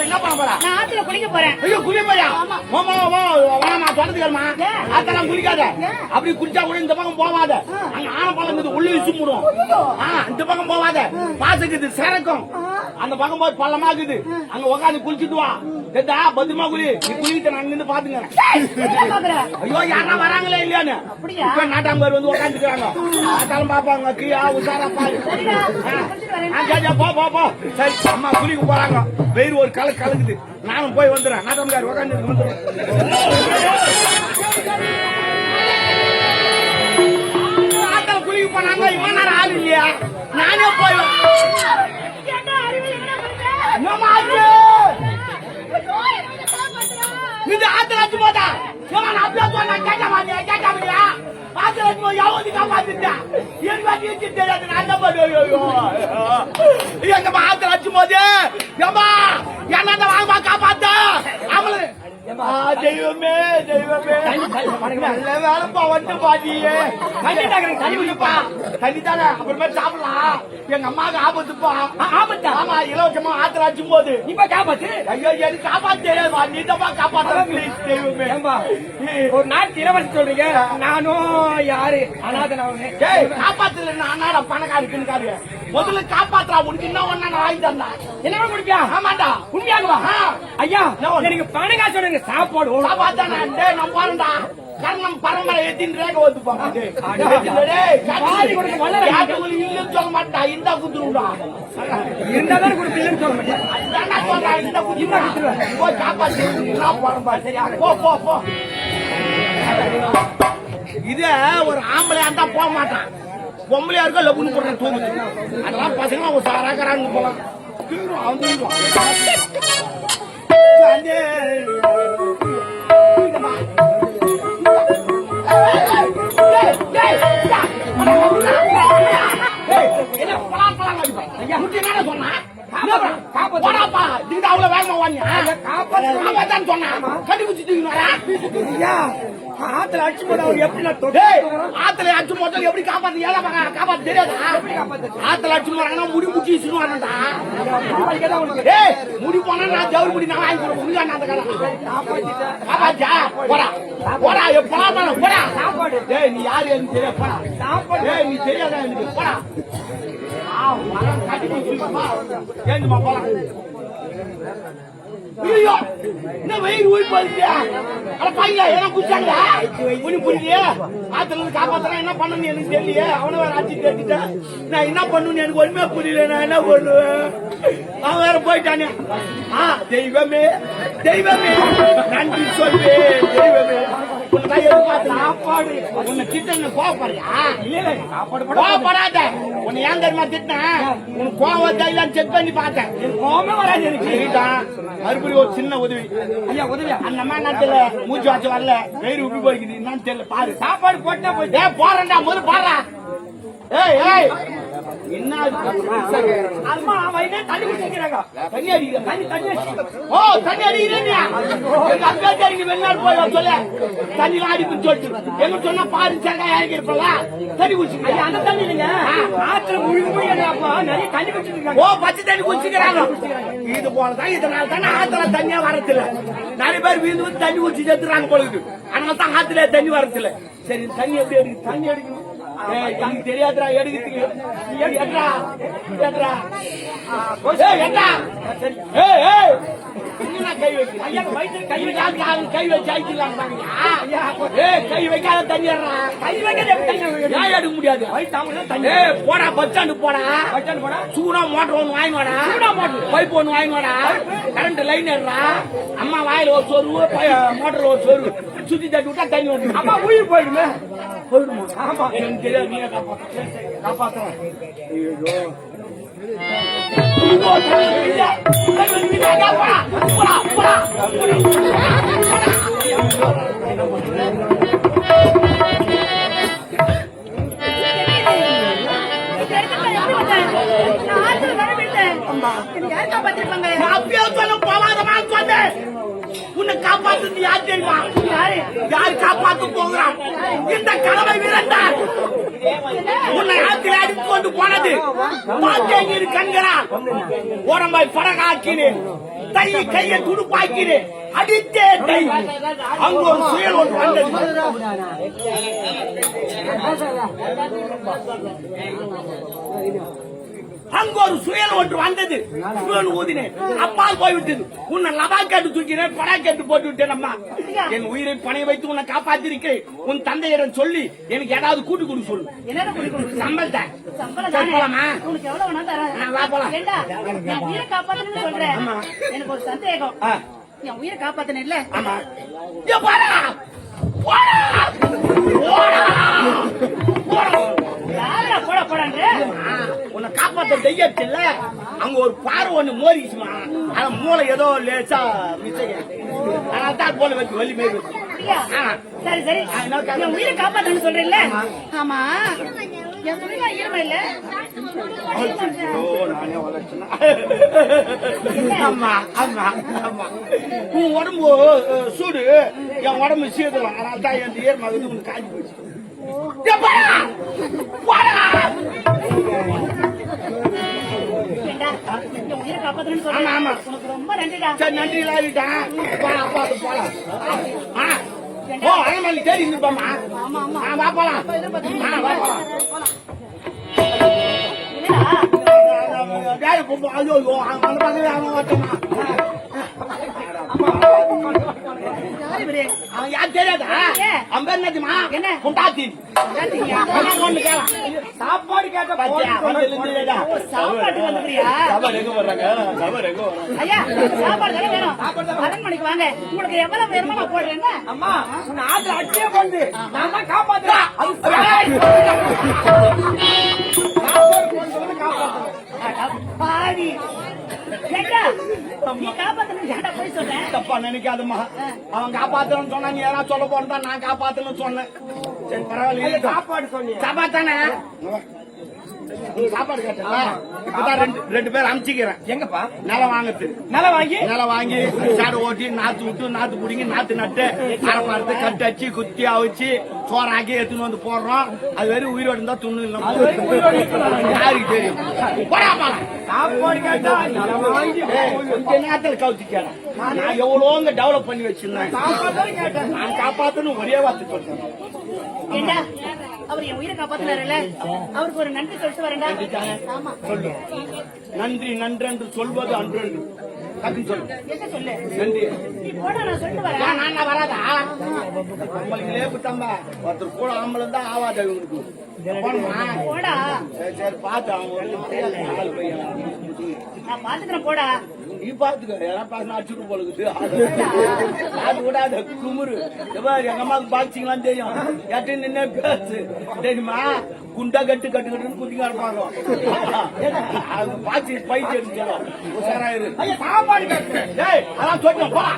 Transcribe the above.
என்ன பண்ண போறா நான் ஆத்துல குளிக்க போறேன். ஐயோ குளி போயா ஆமா. மாமா மாமா வேணாமா தொடர்ந்துக்கமா ஏன்? அதெல்லாம் குளிக்காத? அப்படி குளிச்சா கூட இந்த பக்கம் போவாத. அங்க ஆன பழம் இருக்குது உள்ள வீசி மூடும் ஆ, இந்த பக்கம் போவாத. பாசுக்குது சிறக்கும் அந்த பக்கம் போய் பள்ளமா இருக்குது அங்க உட்காந்து குளிச்சுட்டு வா. கேட்டா பத்திரமா குளி நீ குளிக்கிட்ட நான் நின்று பாத்துங்க ஐயோ யாரா வராங்களே இல்லையான்னு? இப்ப நாட்டாம்பேர் வந்து உட்காந்துக்கிறாங்க பார்த்தாலும் பாப்பாங்க கீழா உஷாரா பாரு. போ போ போ. சரி அம்மா குளிக்க போறாங்க. வெயில் ஒரு கலக்கு கலக்குது நானும் போய் வந்துடுறேன். நாட்டாம்பேர் உட்காந்து ஆத்தால குளிக்க போனாங்க இவ்வளவு நேரம் ஆள் இல்லையா? நானே போய் என்ன ஏமா நான் அப்படியே சொன்னேன் கேட்க மாட்டியா கேட்க மாட்டியா ஆத்துல வச்சு போய் எவ்வளவு காப்பாத்திட்டா என் வாட்டி வச்சு தெரியாது நான் என்ன பண்ணுவேன் எங்க ஆத்துல வச்சு போது ஏமா என்ன வாங்கம்மா காப்பாத்த அவளு ஆ, தெய்வமே தெய்வமே. நல்ல வேலைப்பா வந்து பாட்டியே தண்ணி தாங்க தண்ணி தானே அப்புறமே சாப்பிடலாம். எங்க அம்மாவுக்கு ஆபத்துப்பா. ஆபத்தா? ஆமா இலவசமா ஆத்துல அடிச்சும் போது. இப்ப காப்பாத்து? ஐயோ எனக்கு காப்பாத்த தெரியாதுப்பா. நீ தான் ப்ளீஸ் தெய்வமே. ஒரு நாட்டு இளவரசி சொல்றீங்க. நானும் யாரு? அனாதை நான் டேய் காப்பாத்துல நான் பணக்காரருக்குன்னு காரு முதல்ல காப்பாத்துறா உனக்கு என்ன ஒண்ணா நான் வாங்கி தந்தா என்ன குடிப்பியா ஆமாண்டா. உண்மையாகுவா. ஐயா? எனக்கு வேணுங்க, சாப்பாடு நான் போறேன்டா கர்ணம் பரம்பரை எத்தின் ரேக வந்து இல்லைன்னு சொல்ல மாட்டா. இந்த குத்துருடா. இருந்தாதானே கொடுப்பீங்கன்னு சொல்ல மாட்டேன். அதான்டா சொல்றேன் இந்த குத்துருவேன். போய் காப்பாத்து நான் போறேன் பாரு. சரியா? போ போ போ. இது ஒரு ஆம்பளையா இருந்தா போக மாட்டான். பொம்பளையா இருக்க லப்புன்னு போடுற தூங்குது அதெல்லாம் பசங்க ஒரு சாராக்கிறாங்க போலாம். தூங்குவான். ஐயா, ஆத்துல அடிச்சு போட அவர் எப்படி நான் ஆத்துல அடிச்சு போட்டா எப்படி காப்பாத்து? ஏழை மகன் காப்பாத்த தெரியாதா? ஆத்துல அடிச்சு போறாங்கன்னா முடி தான் உனக்கு டேய் முடி போனா நான் ஜவுரி முடி நான் வாங்கி கொடுப்பேன். உனக்கு அந்த கதை? காப்பாச்சா போடா. போடா எப்படா போடா சாப்பாடு. டேய் நீ யாரு எனக்கு தெரியாது போடா. சாப்பாடு. டேய் நீ தெரியாதா எனக்கு போடா. ஏந்துமா போலாம் ஐயோ என்ன வெயில் ஊறி போயிருக்கு? அட பையா என்ன குச்சாங்க புனி புரியலையே ஆத்துல இருந்து காப்பாத்தனா என்ன பண்ணணும் எனக்கு தெரியலையே. அவனை வேற அடிச்சு தேடிட்டேன் நான் என்ன பண்ணணும்னு எனக்கு ஒண்ணுமே புரியல. நான் என்ன பண்ணுவேன்? அவன் வேற போயிட்டானே. ஆ தெய்வமே தெய்வமே நன்றி சொல்வே தெய்வமே. சாப்பாடு உன்னை திட்ட கோவப்படுறியா? கோவப்படாத. உன்னை ஏன் தெரியுமா திட்டினேன்? உன் கோவம் தைலாம் செக் பண்ணி பார்த்தேன். கோமே வராது எனக்கு. மறுபடியும் ஒரு சின்ன உதவி. ஐயா உதவியா? அந்த மாதிரி நேரத்துல மூச்சு வாச்சு வரல. வெயிறு உப்பி போய்க்குது என்னன்னு தெரியல. பாரு. சாப்பாடு போட்டா போய் போறேன்டா. முதல்ல பாடுறா. ஏய் ஏய். வெளிநாடு போய் சொல்ல. தண்ணி அடிப்புன்னு சொல்லிட்டு. எங்க சொன்னா பாரு சரக்கா இறங்கி இருப்பல தண்ணி ஐயா குடிச்சுக்க அந்த தண்ணி இல்லைங்க. முடியாது அப்பா? நிறைய தண்ணி குடிச்சிட்டு இருக்காங்க ஓ பச்சை தண்ணி குடிச்சுக்கிறாங்க இது போலதான் இதனால தானே ஆத்துல தண்ணியா வரதில்ல நிறைய பேர் வீந்து வந்து தண்ணி குடிச்சு செத்துறாங்க பொழுது அதனால தான் ஆத்துல தண்ணி வரதில்ல சரி தண்ணி எப்படி எடுக்கு தண்ணி எடுக்கணும் எனக்கு தெரியாதுடா எடுக்கிறதுக்கு நீ எடு, எடுடா எடுடா ஏய், எடுடா ஏய் ஏய். என்னடா கை வைக்கிறேன் கை வைக்காத வச்சு ஆயிக்கலாம் கை வைக்காத தண்ணி எடுறா கை? ஏன் எடுக்க முடியாது. தாமரை தண்ணி ஏய் போடா பஸ் ஸ்டாண்டு போடா. சூடா மோட்டர் ஒண்ணு வாங்கி வாடா. சூடா மோட்டர் பைப் ஒண்ணு வாங்கி வாடா. கரண்ட் லைன் ஏறா அம்மா வாயில ஒரு சொருவு மோட்டர் ஒரு சொருவு. சுத்தி தட்டி விட்டா தண்ணி அம்மா உயிர் போயிடுமே. போயிடுமா ஆமா எனக்கு தெரியாது நீங்க காப்பாத்திருப்பாங்க? நான் அப்பயே போவாதமா சொன்னேன் உன்னை காப்பாத்து யார் தெரியுமா யாரு யார் காப்பாத்து போகிறான் இந்த கடமை விரண்டார் உன்னை ஆற்றில் அடித்து கொண்டு போனது பார்த்தேன் இரு கண்களா. உடம்பாய் படகாக்கினேன். தை கையை துடுப்பாக்கினேன். அடித்தே தை. அங்க ஒரு சுயல் ஒன்று வந்தது. அங்க ஒரு சுயல் ஒன்று வந்தது. சுயல் ஊதினேன். அப்பால் போய்விட்டது. உன்னை லபா கேட்டு தூக்கினேன் படா கேட்டு போட்டு விட்டேன் அம்மா. என் உயிரை பணைய வைத்து உன்னை காப்பாத்திருக்கிறேன். உன் தந்தையிடம் சொல்லி எனக்கு ஏதாவது கூட்டு கொடுக்க சொல்லு. சம்பளத்தை? போலாமா? வா, போலாம். எனக்கு ஒரு சந்தேகம். என் உயிரை காப்பாத்தணும் இல்ல? ஆமா. போடா. போடா. காப்பாத்த தெய்யத்து இல்ல அங்க ஒரு பார்வை ஒண்ணு மோதிச்சுமா. ஆனா மூளை ஏதோ லேசா அதனால தான் போல வச்சு வலி மேல். சரி சரி? என் உயிரை காப்பாத்தணும்னு சொல்றேன்ல? ஆமா. என் துணிலாம் ஈரமா இல்ல? நானே உன் உடம்பு சூடு. என் உடம்பு சீதலாம். அதனால தான் என் உனக்கு காஞ்சி போச்சு. ரொம்ப நன்றிடா சரி நன்றி அது போலாம். ஓ அயமல்லி தேடி இருப்பாமா ஆமா ஆமா வா போலாம். வா போலாம். வேலை போப்போம் ஐயோ ஐயோ அந்த பக்கத்துல அவன் வரட்டுமா அவன் யார் தெரியாதா. அவன் பேர் என்னதுமா என்ன? குண்டாத்தி. சாப்பாடு கேட்ட வந்துக்கிறியா ஐயா சாப்பாடு தானே வேணும்? அரண்மனைக்கு வாங்க. உங்களுக்கு எவ்வளவு வேணுமோ நான் போடுறேன்? அம்மா உன் ஆத்துல அடிச்சே கொண்டு. நான் தான் காப்பாத்துறேன். அது சாப்பாடு. கொண்டு வந்து காப்பாத்துறேன். அட தப்பா நினைக்காதம்மா. அவன் காப்பாத்தணும்னு சொன்னா நீ யாரா சொல்ல போறதா நான் காப்பாத்தணும்னு சொன்னேன். சரி பரவாயில்ல சாப்பாடு சொன்னீங்க சாப்பாடு தானே நீ சாப்பாடு கேட்டா இப்பதான் ரெண்டு ரெண்டு பேர் அமுச்சிக்கிறேன் எங்கப்பா? வாங்குறது நிலம் வாங்கி? நிலம் வாங்கி சாடு ஓட்டி நாத்து விட்டு நாத்து பிடிங்கி நாத்து நட்டு அரை மரத்து கட்டு அடிச்சு குத்தி அவிச்சு சோறாக்கி எடுத்துன்னு வந்து போடுறோம். அது உயிரோடு இருந்தா துண்ணு. இல்லை. யாருக்கு தெரியும்? போடா போலாம் சாப்பாடு கேட்டா நிலம் வாங்கி ஏய், கொஞ்ச நேரத்துல கவுத்தி கேள நான் எவ்வளோங்க டெவலப் பண்ணி வச்சிருந்தேன்? நான் காப்பாத்தணும் ஒரே வார்த்தை சொல்றேன். அவர் என் உயிரை காப்பாத்தினாருல்ல? அவருக்கு ஒரு நன்றி சொல்லிட்டு வரேன்டா. ஆமா. சொல்லு. நன்றி நன்றென்று சொல்வது அன்றென்று. டக்குன்னு சொல்லு. என்ன சொல்லு? நன்றி. நீ போடா நான் சொல்லிட்டு வரேன். ஏன் நான் வராதா? நம்மளுக்கு லேப்புட்டாம்பா ஒருத்தர் கூட ஆம்பளை தான் ஆவாது இவங்களுக்கு சரி சரி ஆளு பையன் நான் பாத்துக்கிறேன் போடா. நீ பாத்துக்க யாரும் பாத்து அடிச்சுட்டு போலுக்குது. அது விடாத குமுறு. எங்க அம்மாவுக்கு பாக்ஸிங்லாம் தெரியும். எட்டு நின்று பேசு. தெரியுமா? குண்டா கட்டு கட்டு கட்டுன்னு குதிங்க இருப்பாங்க அது பாக்ஸிங் பயிற்சி எடுத்து உஷாராயிரு ஐயா சாப்பாடு அதான் சொல்லிட்டேன் போடா